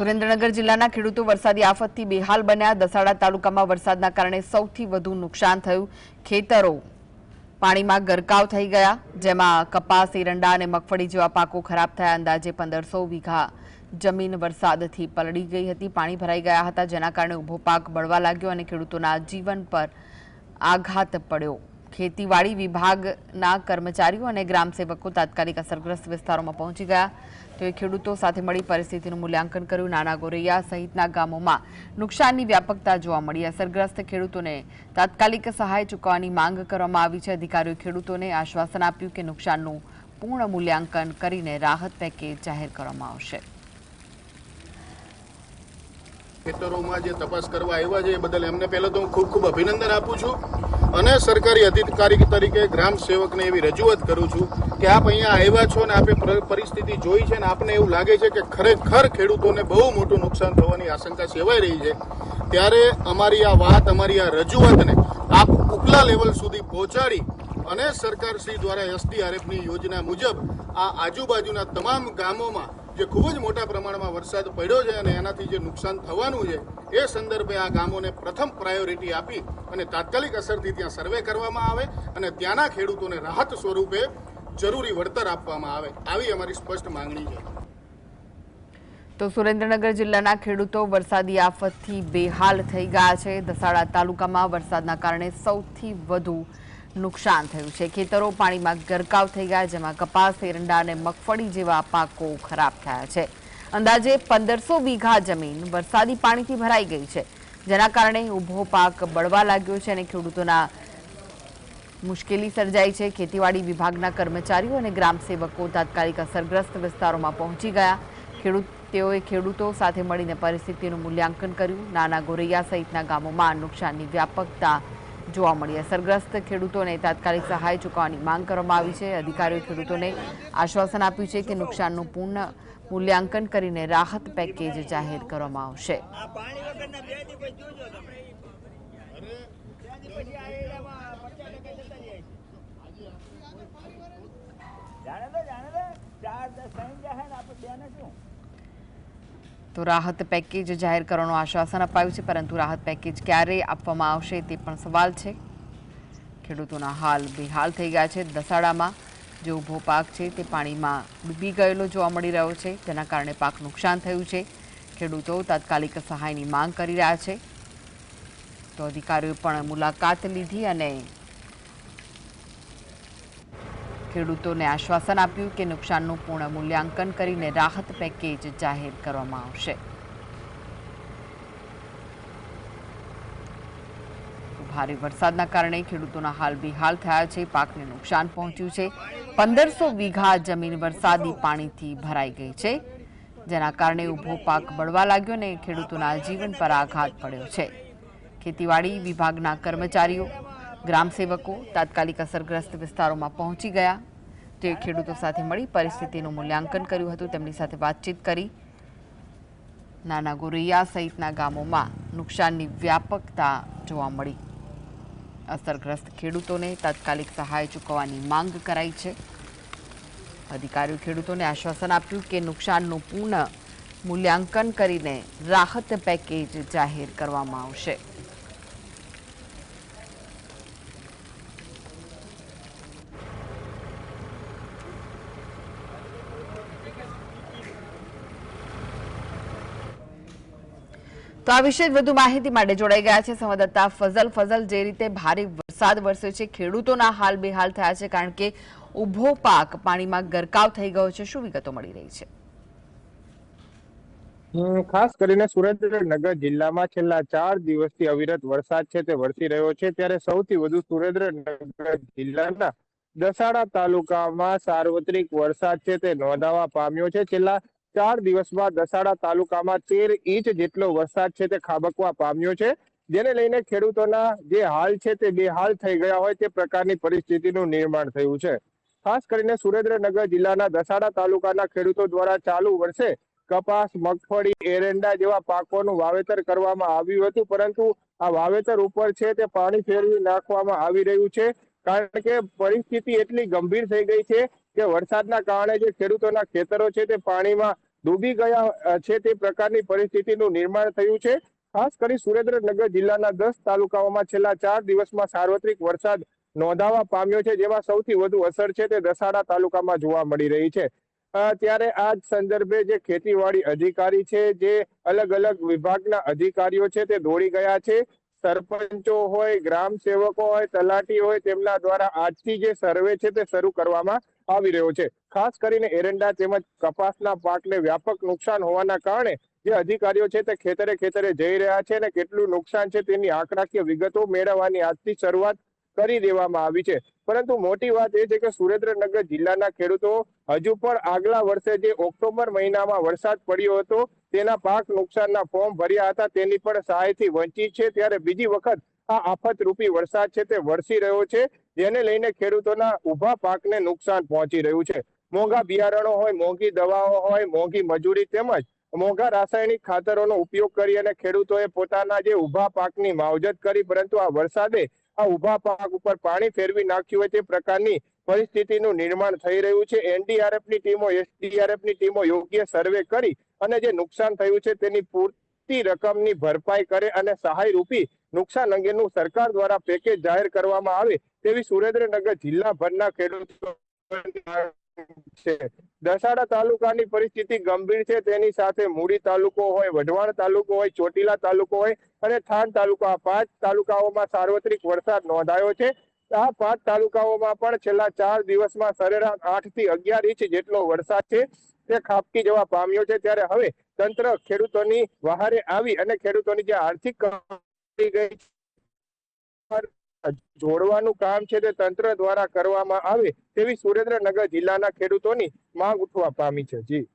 સુરેન્દ્રનગર જિલ્લાના ખેડૂતો વરસાદી આફતથી બેહાલ બન્યા. દસાડા તાલુકામાં વરસાદના કારણે સૌથી વધુ નુકસાન થયું ખેતરો. પાણીમાં ગરકાવ થઈ ગયા, જેમાં કપાસ, એરંડા અને મગફળી જેવા પાકો ખરાબ થયા. અંદાજે પંદરસો વીઘા જમીન વરસાદથી પલળી ગઈ હતી. પાણી ભરાઈ ગયા હતા, જેના કારણે ઊભો પાક બળવા લાગ્યો અને ખેડૂતોના જીવન પર આઘાત પડ્યો. ખેતીવાડી વિભાગના કર્મચારીઓ અને ગ્રામસેવકો તાત્કાલિક અસરગ્રસ્ત વિસ્તારોમાં પહોંચી ગયા. તેઓએ ખેડૂતો સાથે મળી પરિસ્થિતિનું મૂલ્યાંકન કર્યું. નાના ગોરૈયા સહિતના ગામોમાં નુકસાનની વ્યાપકતા જોવા મળી. અસરગ્રસ્ત ખેડૂતોને તાત્કાલિક સહાય ચૂકવવાની માંગ કરવામાં આવી છે. અધિકારીઓએ ખેડૂતોને આશ્વાસન આપ્યું કે નુકસાનનું પૂર્ણ મૂલ્યાંકન કરીને રાહત પેકેજ જાહેર કરવામાં આવશે. ખેતરોમાં જે તપાસ કરવા આવ્યા છે એ બદલ એમને પહેલાં તો હું ખૂબ ખૂબ અભિનંદન આપું છું. અને સરકારી અધિકારી તરીકે ગ્રામ સેવકને એવી રજૂઆત કરું છું કે આપ અહીંયા આવ્યા છો ને આપે પરિસ્થિતિ જોઈ છે ને આપને એવું લાગે છે કે ખરેખર ખેડૂતોને બહુ મોટું નુકસાન થવાની આશંકા સેવાઈ રહી છે. ત્યારે અમારી આ વાત, અમારી આ રજૂઆતને આપ ઉપલા લેવલ સુધી પહોંચાડી અને સરકારશ્રી દ્વારા એસડીઆરએફની યોજના મુજબ આ આજુબાજુના તમામ ગામોમાં જે ખૂબ જ મોટા પ્રમાણમાં વરસાદ પડ્યો છે અને એનાથી જે નુકસાન થવાનું છે, એ સંદર્ભે આ ગામોને પ્રથમ પ્રાયોરિટી આપી અને તાત્કાલિક અસરથી ત્યાં સર્વે કરવામાં આવે અને ત્યાંના ખેડૂતોને રાહત સ્વરૂપે જરૂરી વળતર આપવામાં આવે. આવી અમારી સ્પષ્ટ માંગણી છે. તો સુરેન્દ્રનગર જિલ્લાના ખેડૂતો વરસાદી આફતથી બેહાલ થઈ ગયા છે. દસાડા તાલુકામાં વરસાદના કારણે સૌથી વધુ નુકસાન થયું છે. ખેતરો પાણીમાં ગરકાવ થઈ ગયા, જેમાં કપાસ, એરંડા અને મગફળી જેવા પાકો ખરાબ થયા છે. અંદાજે પંદરસો વીઘા જમીન વરસાદી પાણીથી ભરાઈ ગઈ છે. જેના કારણે ઊભો પાક બળવા લાગ્યો છે અને ખેડૂતોના મુશ્કેલી સર્જાઈ છે. ખેતીવાડી વિભાગના કર્મચારીઓ અને ગ્રામસેવકો તાત્કાલિક અસરગ્રસ્ત વિસ્તારોમાં પહોંચી ગયા. ખેડૂત, તેઓએ ખેડૂતો સાથે મળીને પરિસ્થિતિનું મૂલ્યાંકન કર્યું. નાના ગોરૈયા સહિતના ગામોમાં નુકસાનની વ્યાપકતા જોવા મળી. અસરગ્રસ્ત ખેડૂતોને તાત્કાલિક સહાય ચૂકવવાની માંગ કરવામાં આવી છે. અધિકારીઓએ ખેડૂતોને આશ્વાસન આપ્યું છે કે નુકસાનનું પૂર્ણ મૂલ્યાંકન કરીને રાહત પેકેજ જાહેર કરવામાં આવશે. જાણે તો જાણે ચાર દસ સાઈન ને આપણે બેને શું? તો રાહત પેકેજ જાહેર કરવાનું આશ્વાસન અપાયું છે, પરંતુ રાહત પેકેજ ક્યારે આપવામાં આવશે તે પણ સવાલ છે. ખેડૂતોના હાલ બેહાલ થઈ ગયા છે. દસાડામાં જે ઊભો પાક છે તે પાણીમાં ડૂબી ગયેલો જોવા મળી રહ્યો છે. તેના કારણે પાક નુકસાન થયું છે. ખેડૂતો તાત્કાલિક સહાયની માંગ કરી રહ્યા છે. તો અધિકારીઓએ પણ મુલાકાત લીધી અને ખેડૂતોને આશ્વાસન આપ્યું કે નુકસાનનું પૂર્ણ મૂલ્યાંકન કરીને રાહત પેકેજ જાહેર કરવામાં આવશે. ભારે વરસાદના કારણે ખેડૂતોના હાલ બેહાલ થયા છે. પાકને નુકસાન પહોંચ્યું છે. પંદરસો વીઘા જમીન વરસાદી પાણીથી ભરાઈ ગઈ છે. જેના કારણે ઊભો પાક બળવા લાગ્યો અને ખેડૂતોના જીવન પર આઘાત પડ્યો છે. ખેતીવાડી વિભાગના કર્મચારીઓ ગ્રામસેવકો તાત્કાલિક અસરગ્રસ્ત વિસ્તારોમાં પહોંચી ગયા. તે ખેડૂતો સાથે મળી પરિસ્થિતિનું મૂલ્યાંકન કર્યું હતું. તેમની સાથે વાતચીત કરી નાના ગોરૈયા સહિતના ગામોમાં નુકસાનની વ્યાપકતા જોવા મળી. અસરગ્રસ્ત ખેડૂતોને તાત્કાલિક સહાય ચૂકવવાની માંગ કરાઈ છે. અધિકારીઓ ખેડૂતોને આશ્વાસન આપ્યું કે નુકસાનનું પૂર્ણ મૂલ્યાંકન કરીને રાહત પેકેજ જાહેર કરવામાં આવશે. તો આ વિશે વધુ માહિતી માટે જોડાઈ ગયા છે સંવાદદાતા ફઝલ. ફઝલ, જે રીતે ભારે વરસાદ વરસ્યો છે, ખેડૂતોના હાલ બેહાલ થયા છે કારણ કે ઊભો પાક પાણીમાં ગરકાવ થઈ ગયો છે. શું વિગતો મળી રહી છે? ખાસ કરીને સુરેન્દ્રનગર જિલ્લામાં છેલ્લા ચાર દિવસથી અવિરત વરસાદ છે, તે વરસી રહ્યો છે. ત્યારે સૌથી વધુ સુરેન્દ્રનગર જિલ્લાના દસાડા તાલુકામાં સાર્વત્રિક વરસાદ છે, તે નોંધાવા પામ્યો છે. છેલ્લા ચાર દિવસમાં દસાડા તાલુકામાં તેર ઇંચ જેટલો વરસાદ છે તે ખાબકવા પામ્યો છે. જેને લઈને ખેડૂતોના જે હાલ છે તે બેહાલ થઈ ગયા હોય તે પ્રકારની પરિસ્થિતિનું નિર્માણ થયું છે. ખાસ કરીને સુરેન્દ્રનગર જિલ્લાના દસાડા તાલુકાના ખેડૂતો દ્વારા ચાલુ વર્ષે કપાસ, મગફળી, એરંડા જેવા પાકોનું વાવેતર કરવામાં આવ્યું હતું, પરંતુ આ વાવેતર ઉપર છે તે પાણી ફેરવી નાખવામાં આવી રહ્યું છે. કારણ કે પરિસ્થિતિ એટલી ગંભીર થઈ ગઈ છે કે વરસાદના કારણે જે ખેડૂતોના ખેતરો છે તે પાણીમાં ડૂબી ગયા છે તે પ્રકારની પરિસ્થિતિનું નિર્માણ થયું છે. ખાસ કરી સુરેન્દ્રનગર જિલ્લાના દસ તાલુકાઓમાં છેલ્લા ચાર દિવસમાં સાર્વત્રિક વરસાદ નોંધાવા પામ્યો છે, જેમાં સૌથી વધુ અસર છે તે દસાડા તાલુકામાં જોવા મળી રહી છે. ત્યારે આ સંદર્ભે જે ખેતીવાડી અધિકારી છે, જે અલગ અલગ વિભાગના અધિકારીઓ છે તે દોડી ગયા છે. સરપંચો હોય ગ્રામ સેવકો હોય, તલાટી હોય, તેમના દ્વારા આજથી જે સર્વે છે તે શરૂ કરવામાં આવી રહ્યો છે. ખાસ કરીને એરંડા તેમજ કપાસના પાકને વ્યાપક નુકસાન હોવાના કારણે જે અધિકારીઓ છે તે ખેતરે ખેતરે જઈ રહ્યા છે અને કેટલું નુકસાન છે તેની આંકડાકીય વિગતો મેળવવાની આજથી શરૂઆત કરી દેવામાં આવી છે. પરંતુ મોટી વાત એ છે કે સુરેન્દ્રનગર જિલ્લાના ખેડૂતો હજુ પણ આગલા વર્ષે જે ઓક્ટોબર મહિનામાં વરસાદ પડ્યો હતો તેના પાક નુકસાનના ફોર્મ ભર્યા હતા તેની પણ સહાયથી વંચિત છે. ત્યારે બીજી વખત આ આફત રૂપી વરસાદ છે તે વરસી રહ્યો છે, જેને લઈને ખેડૂતોના ઊભા પાકને નુકસાન પહોંચી રહ્યું છે. મોંઘા બિયારણો હોય, મોંઘી દવાઓ હોય, મોંઘી મજૂરી તેમજ મોંઘા રાસાયણિક ખાતરોનો ઉપયોગ કરી અને ખેડૂતોએ પોતાના જે ઊભા પાકની માવજત કરી, પરંતુ આ વરસાદે આ ઊભા પાક ઉપર પાણી ફેરવી નાખ્યું હોય તે પ્રકારની પરિસ્થિતિનું નિર્માણ થઈ રહ્યું છે. એનડીઆરએફની ટીમો, એસડીઆરએફની ટીમો યોગ્ય સર્વે કરી અને જે નુકસાન થયું છે તેની પૂરતી રકમની ભરપાઈ કરે અને સહાય રૂપી નુકસાન અંગેનું સરકાર દ્વારા પેકેજ જાહેર કરવામાં આવે તેવી સુરેન્દ્રનગર જિલ્લાભરના ખેડૂતો દસાડા તાલુકાની પરિસ્થિતિ ગંભીર છે. તેની સાથે મૂડી તાલુકો હોય, વઢવાણ તાલુકો હોય, ચોટીલા તાલુકો હોય અને થાન તાલુકો. આ પાંચ તાલુકાઓમાં સાર્વત્રિક વરસાદ નોંધાયો છે. આ પાંચ તાલુકાઓમાં પણ છેલ્લા ચાર દિવસમાં સરેરાશ આઠથી અગિયાર ઇંચ જેટલો વરસાદ છે. તે ખાપકી જવા પામ્યો છે. ત્યારે હવે તંત્ર ખેડૂતોની વહારે આવી અને ખેડૂતોની જે આર્થિક ગઈ જોડવાનું કામ છે તે તંત્ર દ્વારા કરવામાં આવે તેવી સુરેન્દ્રનગર જિલ્લાના ખેડૂતોની માંગ ઉઠવા પામી છે. જી.